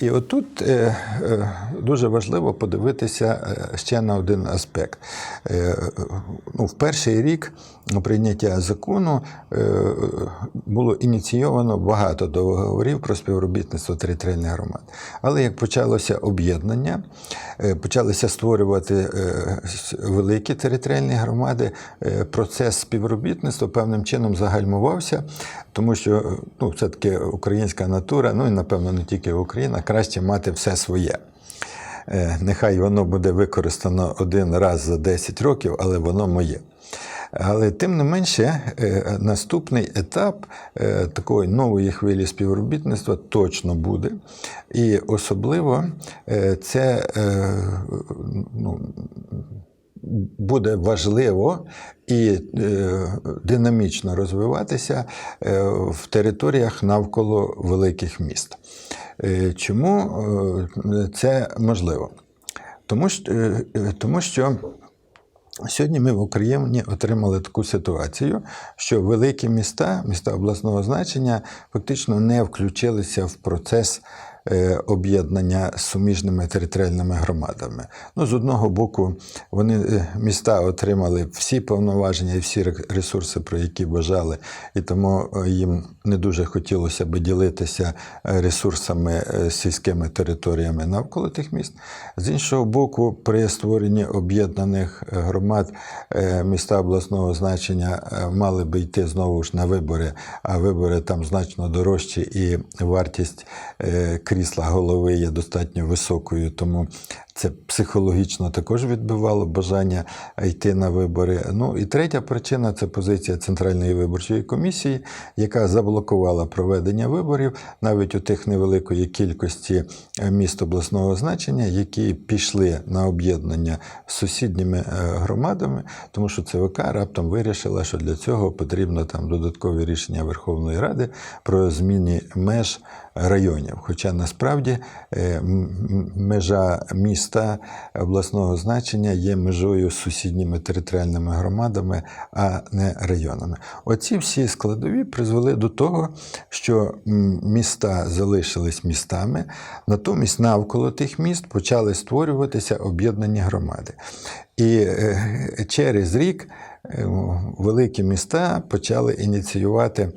І отут е, е, дуже важливо подивитися е, ще на один аспект. Ну, в перший рік прийняття закону було ініційовано багато договорів про співробітництво територіальних громад. Але як почалося об'єднання, почалися створювати великі територіальні громади, процес співробітництва певним чином загальмувався, тому що ну, все-таки українська натура, ну і напевно не тільки Україна, краще мати все своє. Е, Нехай воно буде використано один раз за 10 років, але воно моє. Але тим не менше, е, наступний етап е, такої нової хвилі співробітництва точно буде. І особливо це ну, буде важливо і динамічно розвиватися в територіях навколо великих міст. Е, Чому е, це можливо? Тому що, е, тому що Сьогодні ми в Україні отримали таку ситуацію, що великі міста, міста обласного значення, фактично не включилися в процес об'єднання з суміжними територіальними громадами. Ну, з одного боку, вони е, міста отримали всі повноваження і всі ресурси, про які бажали, і тому е, їм не дуже хотілося би ділитися е, ресурсами е, сільськими територіями навколо тих міст. З іншого боку, при створенні об'єднаних е, громад е, міста обласного значення е, мали би йти знову ж на вибори, а вибори там значно дорожчі, і вартість е, крісла голови є достатньо високою, тому це психологічно також відбивало бажання йти на вибори. Ну і третя причина це позиція Центральної виборчої комісії, яка заблокувала проведення виборів навіть у тих невеликої кількості е, міст обласного значення, які пішли на об'єднання з сусідніми е, громадами, тому що ЦВК раптом вирішила, що для цього потрібно там додаткові рішення Верховної Ради про зміни меж районів. Хоча насправді е, межа міста обласного значення є межою з сусідніми територіальними громадами, а не районами. Оці всі складові призвели до того, що міста залишились містами, натомість навколо тих міст почали створюватися об'єднані громади. І е, через рік е, великі міста почали ініціювати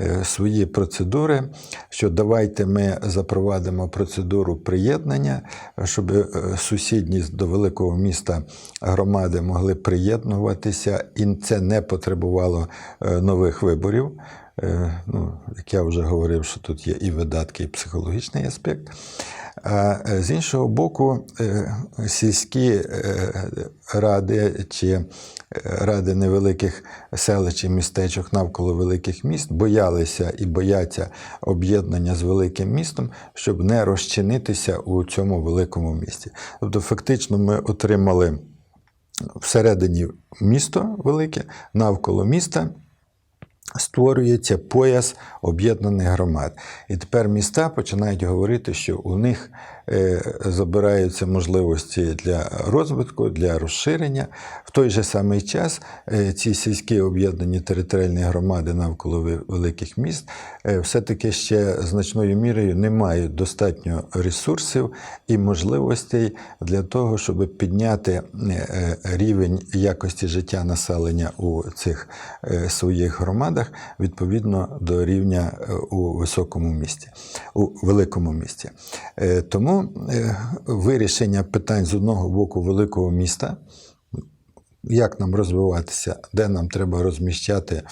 е, свої процедури, що давайте ми запровадимо процедуру приєднання, щоб сусідні до великого міста громади могли приєднуватися, і це не потребувало нових виборів. Ну, як я вже говорив, що тут є і видатки, і психологічний аспект. А е, з іншого боку, е, сільські е, ради чи ради невеликих селищ і містечок навколо великих міст боялися і бояться об'єднання з великим містом, щоб не розчинитися у цьому великому місті. Тобто, фактично, ми отримали всередині місто велике, навколо міста створюється пояс об'єднаних громад. І тепер міста починають говорити, що у них е, забираються можливості для розвитку, для розширення. В той же самий час е, ці сільські об'єднані територіальні громади навколо великих міст е, все-таки ще значною мірою не мають достатньо ресурсів і можливостей для того, щоб підняти рівень якості життя населення у цих своїх громадах відповідно до рівня е, у високому місті, у великому місті. Е, Тому е, вирішення питань з одного боку великого міста, як нам розвиватися, де нам треба розміщати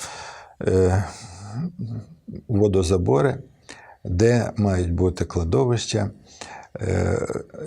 водозабори, де мають бути кладовища,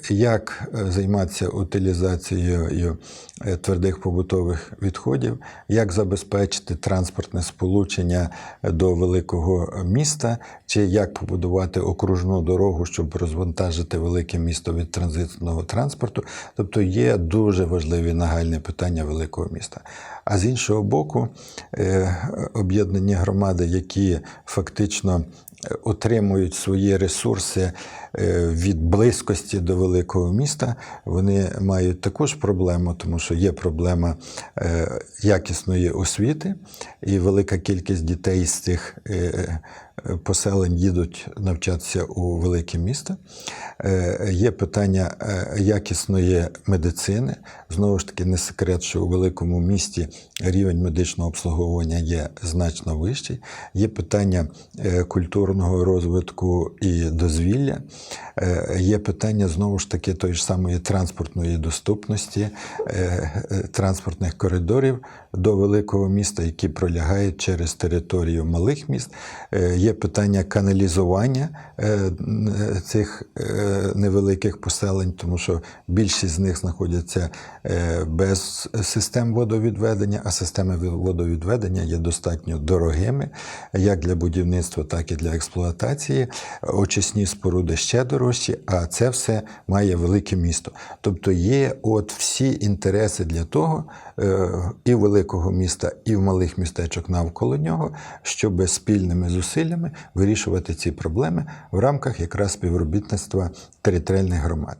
як е, займатися утилізацією е, твердих побутових відходів, як забезпечити транспортне сполучення до великого міста, чи як побудувати окружну дорогу, щоб розвантажити велике місто від транзитного транспорту. Тобто є дуже важливі нагальні питання великого міста. А з іншого боку, е, об'єднані громади, які фактично е, отримують свої ресурси е, від близькості до великого міста, вони мають також проблему, тому що є проблема е, якісної освіти, і велика кількість дітей з цих е, поселень їдуть навчатися у велике місто. Е, Є питання е, якісної медицини. Знову ж таки, не секрет, що у великому місті рівень медичного обслуговування є значно вищий. Є питання е, культурного розвитку і дозвілля. Є питання знову ж таки тої ж самої транспортної доступності, транспортних коридорів до великого міста, які пролягають через територію малих міст. Е, Є питання каналізування е, е, цих е, невеликих поселень, тому що більшість з них знаходяться без систем водовідведення, а системи водовідведення є достатньо дорогими як для будівництва, так і для експлуатації. Очисні споруди ще дорожчі, а це все має велике місто. Тобто є от всі інтереси для того, і великого міста, і в малих містечок навколо нього, щоб спільними зусиллями вирішувати ці проблеми в рамках якраз співробітництва територіальних громад.